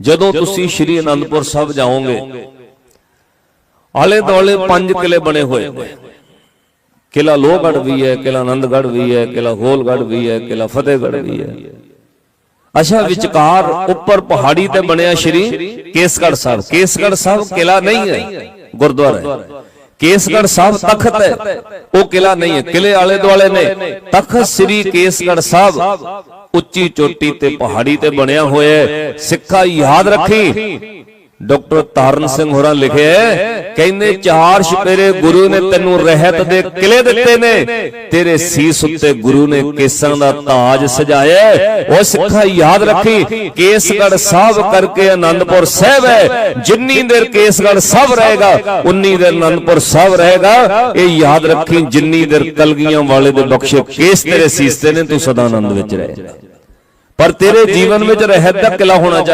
ਜਦੋਂ ਤੁਸੀਂ ਸ਼੍ਰੀ ਅਨੰਦਪੁਰ ਸਾਹਿਬ ਜਾਓਗੇ ਆਲੇ ਦੁਆਲੇ ਪੰਜ ਕਿਲੇ ਬਣੇ ਹੋਏ। ਨੇ ਕਿਲਾ ਲੋਹਗੜ੍ਹ ਵੀ ਹੈ ਕਿਲਾ ਆਨੰਦਗੜ੍ਹ ਵੀ ਹੈ ਕਿਲਾ ਹੋਲਗੜ੍ਹ ਵੀ ਹੈ ਕਿਲਾ ਫਤਿਹਗੜ੍ਹ ਵੀ ਹੈ। ਅੱਛਾ ਵਿਚਕਾਰ ਉੱਪਰ ਪਹਾੜੀ ਤੇ ਬਣਿਆ ਸ਼੍ਰੀ ਕੇਸਗੜ੍ਹ ਸਾਹਿਬ। ਕੇਸਗੜ੍ਹ ਸਾਹਿਬ ਕਿਲਾ ਨਹੀਂ ਹੈ। ਗੁਰਦੁਆਰਾ ਹੈ। ਕੇਸਗੜ੍ਹ ਸਾਹਿਬ ਤਖਤ ਹੈ। ਉਹ ਕਿਲਾ ਨਹੀਂ ਹੈ ਕਿਲੇ ਆਲੇ ਦੁਆਲੇ ਨੇ। ਤਖਤ ਸ੍ਰੀ ਕੇਸਗੜ੍ਹ ਸਾਹਿਬ ਉੱਚੀ ਚੋਟੀ ਤੇ ਪਹਾੜੀ ਤੇ ਬਣਿਆ ਹੋਇਆ ਹੈ। ਸਿੱਖਾ ਯਾਦ ਰੱਖੀ। ਡਾਕਟਰ ਤਾਰਨ ਸਿੰਘ ਹੋਰਾਂ ਲਿਖਿਆ ਕਹਿੰਦੇ ਚਾਰ ਛਪੇਰੇ ਗੁਰੂ ਨੇ ਤੈਨੂੰ ਰਹਿਤ ਦੇ ਕਿਲੇ ਦਿੱਤੇ ਨੇ। ਤੇਰੇ ਸੀਸ ਉੱਤੇ ਗੁਰੂ ਨੇ ਕੇਸਾਂ ਦਾ ਤਾਜ ਸਜਾਇਆ। ਉਹ ਸਿੱਖਾ ਯਾਦ ਰੱਖੀ ਕੇਸਗੜ ਸਾਹਿਬ ਕਰਕੇ ਆਨੰਦਪੁਰ ਸਾਹਿਬ ਹੈ। ਜਿੰਨੀ ਦੇਰ ਕੇਸਗੜ ਸਾਹਿਬ ਰਹੇਗਾ ਉਨੀ ਦੇਰ ਆਨੰਦਪੁਰ ਸਾਹਿਬ ਰਹੇਗਾ। ਇਹ ਯਾਦ ਰੱਖੀ ਜਿੰਨੀ ਦੇਰ ਕਲਗੀਆਂ ਵਾਲੇ ਦੇ ਬਖਸ਼ੇ ਕੇਸ ਤੇਰੇ ਸੀਸ ਤੇ ਨੇ ਤੂੰ ਸਦਾ ਆਨੰਦ ਵਿੱਚ ਰਹੇ। ਪਰ ਤੇਰੇ ਜੀਵਨ ਵਿੱਚ ਰਹਿਤ ਦਾ ਕਿਲਾ ਹੋਣਾ ਚਾਹੀਦਾ।